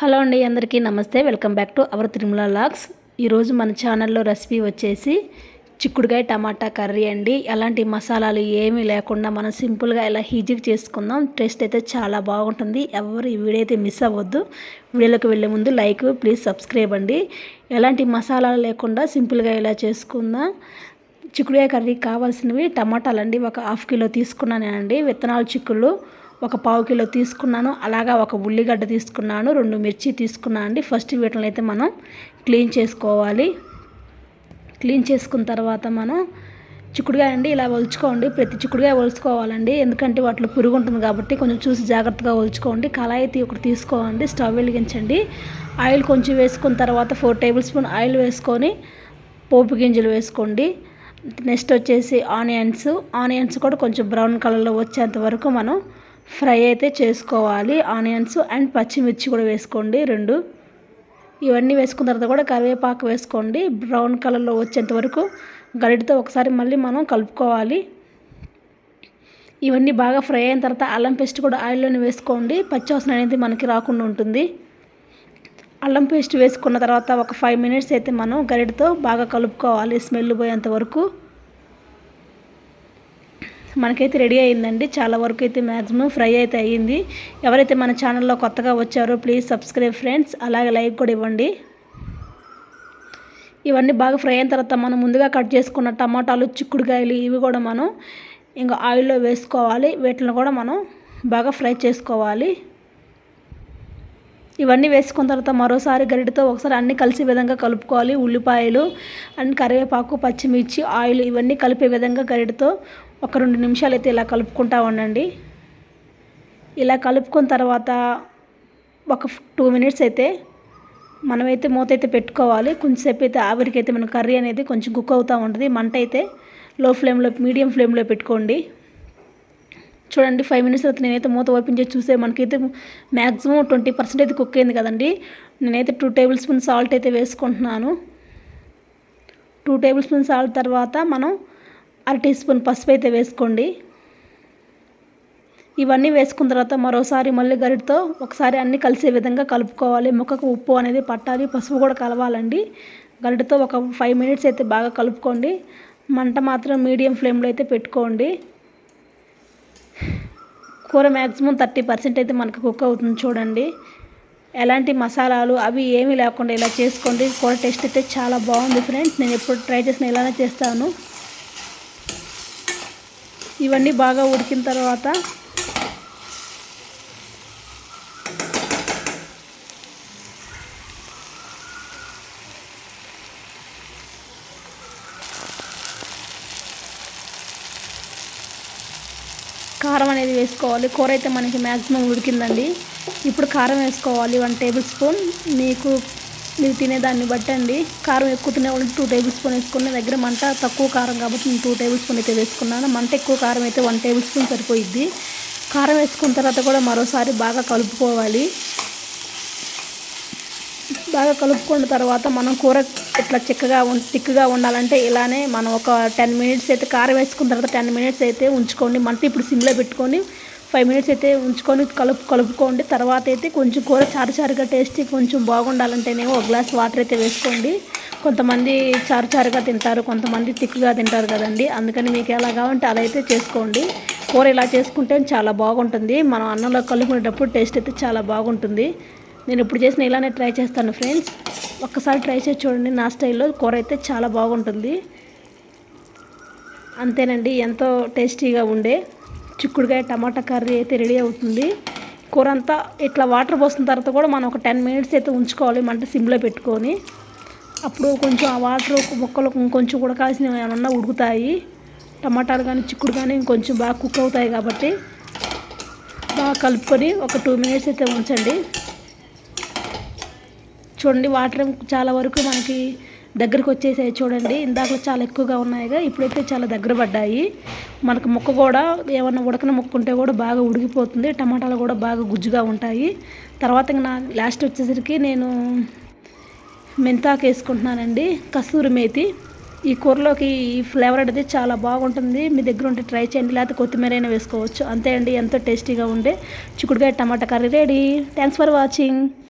Hello అండి అందరికీ నమస్తే. Welcome back to our Tirumala logs. ఈరోజు మన ఛానల్లో రెసిపీ వచ్చేసి చిక్కుడుకాయ టమాటా కర్రీ అండి. ఎలాంటి మసాలాలు ఏమీ లేకుండా మనం సింపుల్గా ఇలా ఈజీగా చేసుకుందాం. టేస్ట్ అయితే చాలా బాగుంటుంది. ఎవరు ఈ వీడియో అయితే మిస్ అవ్వద్దు. వీడియోలోకి వెళ్ళే ముందు లైక్ ప్లీజ్ సబ్స్క్రైబ్ అండి. ఎలాంటి మసాలాలు లేకుండా సింపుల్గా ఇలా చేసుకుందాం. చిక్కుడుకాయ కర్రీ కావాల్సినవి టమాటాలు అండి ఒక హాఫ్ కిలో తీసుకున్నానండి. విత్తనాలు చిక్కుళ్ళు ఒక పావు కిలో తీసుకున్నాను అలాగా ఒక ఉల్లిగడ్డ తీసుకున్నాను రెండు మిర్చి తీసుకున్నాను అండి. ఫస్ట్ వీటిని అయితే మనం క్లీన్ చేసుకోవాలి. క్లీన్ చేసుకున్న తర్వాత మనం చిక్కుడుగాయ అండి ఇలా ఒలుచుకోండి. ప్రతి చిక్కుడుగాయ ఒలుచుకోవాలండి. ఎందుకంటే వాటిలో పురుగు ఉంటుంది కాబట్టి కొంచెం చూసి జాగ్రత్తగా ఒలుచుకోండి. కళాయి ఒకటి తీసుకోండి స్టవ్ వెలిగించండి. ఆయిల్ కొంచెం వేసుకున్న తర్వాత ఫోర్ టేబుల్ స్పూన్ ఆయిల్ వేసుకొని పోపు గింజలు వేసుకోండి. నెక్స్ట్ వచ్చేసి ఆనియన్స్. ఆనియన్స్ కూడా కొంచెం బ్రౌన్ కలర్లో వచ్చేంత వరకు మనం ఫ్రై అయితే చేసుకోవాలి. ఆనియన్స్ అండ్ పచ్చిమిర్చి కూడా వేసుకోండి రెండు. ఇవన్నీ వేసుకున్న తర్వాత కూడా కరివేపాకు వేసుకోండి. బ్రౌన్ కలర్లో వచ్చేంత వరకు గరిటతో ఒకసారి మళ్ళీ మనం కలుపుకోవాలి. ఇవన్నీ బాగా ఫ్రై అయిన తర్వాత అల్లం పేస్ట్ కూడా ఆయిల్లోనే వేసుకోండి. పచ్చివాసన అనేది మనకి రాకుండా ఉంటుంది. అల్లం పేస్ట్ వేసుకున్న తర్వాత ఒక ఫైవ్ మినిట్స్ అయితే మనం గరిటతో బాగా కలుపుకోవాలి. స్మెల్ పోయేంత వరకు. మనకైతే రెడీ అయిందండి. చాలా వరకు అయితే మ్యాక్సిమం ఫ్రై అయితే అయ్యింది. ఎవరైతే మన ఛానల్లో కొత్తగా వచ్చారో ప్లీజ్ సబ్స్క్రైబ్ ఫ్రెండ్స్. అలాగే లైక్ కూడా ఇవ్వండి. ఇవన్నీ బాగా ఫ్రై అయిన తర్వాత మనం ముందుగా కట్ చేసుకున్న టమాటాలు చిక్కుడుకాయలు ఇవి కూడా మనం ఇంకా ఆయిల్లో వేసుకోవాలి. వీటిని కూడా మనం బాగా ఫ్రై చేసుకోవాలి. ఇవన్నీ వేసుకున్న తర్వాత మరోసారి గరిటతో ఒకసారి అన్నీ కలిసే విధంగా కలుపుకోవాలి. ఉల్లిపాయలు అండ్ కరివేపాకు పచ్చిమిర్చి ఆయిల్ ఇవన్నీ కలిపే విధంగా గరిటతో ఒక రెండు నిమిషాలు అయితే ఇలా కలుపుకుంటా ఉండండి. ఇలా కలుపుకున్న తర్వాత ఒక టూ మినిట్స్ అయితే మనమైతే మూత అయితే పెట్టుకోవాలి. కొంచెంసేపు అయితే ఆవిరికి అయితే మన కర్రీ అనేది కొంచెం కుక్ అవుతూ ఉంటుంది. మంట అయితే లో ఫ్లేమ్లో మీడియం ఫ్లేమ్లో పెట్టుకోండి. చూడండి ఫైవ్ మినిట్స్ తర్వాత నేనైతే మూత ఓపెన్ చేసి చూసే మనకైతే మ్యాక్సిమం ట్వంటీ పర్సెంట్ అయితే కుక్ అయింది కదండి. నేనైతే టూ టేబుల్ స్పూన్ సాల్ట్ అయితే వేసుకుంటున్నాను. టూ టేబుల్ స్పూన్ సాల్ట్ తర్వాత మనం అర టీ స్పూన్ పసుపు అయితే వేసుకోండి. ఇవన్నీ వేసుకున్న తర్వాత మరోసారి మళ్ళీ గరిటతో ఒకసారి అన్నీ కలిసే విధంగా కలుపుకోవాలి. ముక్కకు ఉప్పు అనేది పట్టాలి. పసుపు కూడా కలవాలండి. గరిటతో ఒక ఫైవ్ మినిట్స్ అయితే బాగా కలుపుకోండి. మంట మాత్రం మీడియం ఫ్లేమ్లో అయితే పెట్టుకోండి. కూర మ్యాక్సిమం థర్టీ పర్సెంట్ అయితే మనకు కుక్ అవుతుంది చూడండి. ఎలాంటి మసాలాలు అవి ఏమీ లేకుండా ఇలా చేసుకోండి. కూర టేస్ట్ అయితే చాలా బాగుంది ఫ్రెండ్స్. నేను ఎప్పుడు ట్రై చేసిన ఇలానే చేస్తాను. ఇవన్నీ బాగా ఉడికిన తర్వాత కారం అనేది వేసుకోవాలి. కూర అయితే మనకి మ్యాక్సిమం ఉడికిందండి. ఇప్పుడు కారం వేసుకోవాలి. One table spoon. మీకు మీరు తినేదాన్ని బట్టండి కారం ఎక్కువ తినేవాళ్ళు టూ టేబుల్ స్పూన్ వేసుకున్న దగ్గర మంట తక్కువ కారం కాబట్టి నేను టూ టేబుల్ స్పూన్ అయితే వేసుకున్నాను. మంట ఎక్కువ కారం అయితే వన్ టేబుల్ స్పూన్ సరిపోయిద్ది. కారం వేసుకున్న తర్వాత కూడా మరోసారి బాగా కలుపుకోవాలి. బాగా కలుపుకున్న తర్వాత మనం కూర ఇట్లా చిక్కగా తిక్కుగా ఉండాలంటే ఇలానే మనం ఒక టెన్ మినిట్స్ అయితే కారం వేసుకున్న తర్వాత టెన్ మినిట్స్ అయితే ఉంచుకోండి. మంట ఇప్పుడు సిమ్లో పెట్టుకొని ఫైవ్ మినిట్స్ అయితే ఉంచుకొని కలుపు కలుపుకోండి. తర్వాత అయితే కొంచెం కూర చారుచారుగా టేస్టీ కొంచెం బాగుండాలంటేనేమో ఒక గ్లాస్ వాటర్ అయితే వేసుకోండి. కొంతమంది చారుచారుగా తింటారు కొంతమంది తిక్కుగా తింటారు కదండి. అందుకని మీకు ఎలా కావాలంటే అలా అయితే చేసుకోండి. కూర ఇలా చేసుకుంటే చాలా బాగుంటుంది. మనం అన్నంలో కలుపుకునేటప్పుడు టేస్ట్ అయితే చాలా బాగుంటుంది. నేను ఇప్పుడు చేసిన ఇలానే ట్రై చేస్తాను ఫ్రెండ్స్. ఒక్కసారి ట్రై చేసి చూడండి నా స్టైల్లో కూర అయితే చాలా బాగుంటుంది. అంతేనండి ఎంతో టేస్టీగా ఉండే. చిక్కుడుకాయ టమాటా కర్రీ అయితే రెడీ అవుతుంది. కూర అంతా ఇట్లా వాటర్ పోసిన తర్వాత కూడా మనం ఒక టెన్ మినిట్స్ అయితే ఉంచుకోవాలి మంట సిమ్లో పెట్టుకొని. అప్పుడు కొంచెం ఆ వాటర్ ముక్కలు కొంచెం ఉడకాల్సినవి ఏమన్నా ఉడుకుతాయి. టమాటాలు కానీ చిక్కుడు కానీ ఇంకొంచెం బాగా కుక్ అవుతాయి కాబట్టి బాగా కలుపుకొని ఒక టూ మినిట్స్ అయితే ఉంచండి. చూడండి వాటర్ చాలా వరకు మనకి దగ్గరకు వచ్చేసాయి చూడండి. ఇందాక చాలా ఎక్కువగా ఉన్నాయిగా ఇప్పుడైతే చాలా దగ్గర పడ్డాయి. మనకు ముక్క కూడా ఏమన్నా ఉడకన ముక్క ఉంటే కూడా బాగా ఉడికిపోతుంది. టమాటాలు కూడా బాగా గుజ్జుగా ఉంటాయి. తర్వాత నా లాస్ట్ వచ్చేసరికి నేను మెంతాకు వేసుకుంటున్నానండి. కస్తూరి మేతి. ఈ కూరలోకి ఈ ఫ్లేవర్ అనేది చాలా బాగుంటుంది. మీ దగ్గర ఉంటే ట్రై చేయండి. లేకపోతే కొత్తిమీర అయినా వేసుకోవచ్చు. అంతే అండి. ఎంతో టేస్టీగా ఉండే చిక్కుడుకాయ tomato curry ready. Thanks for watching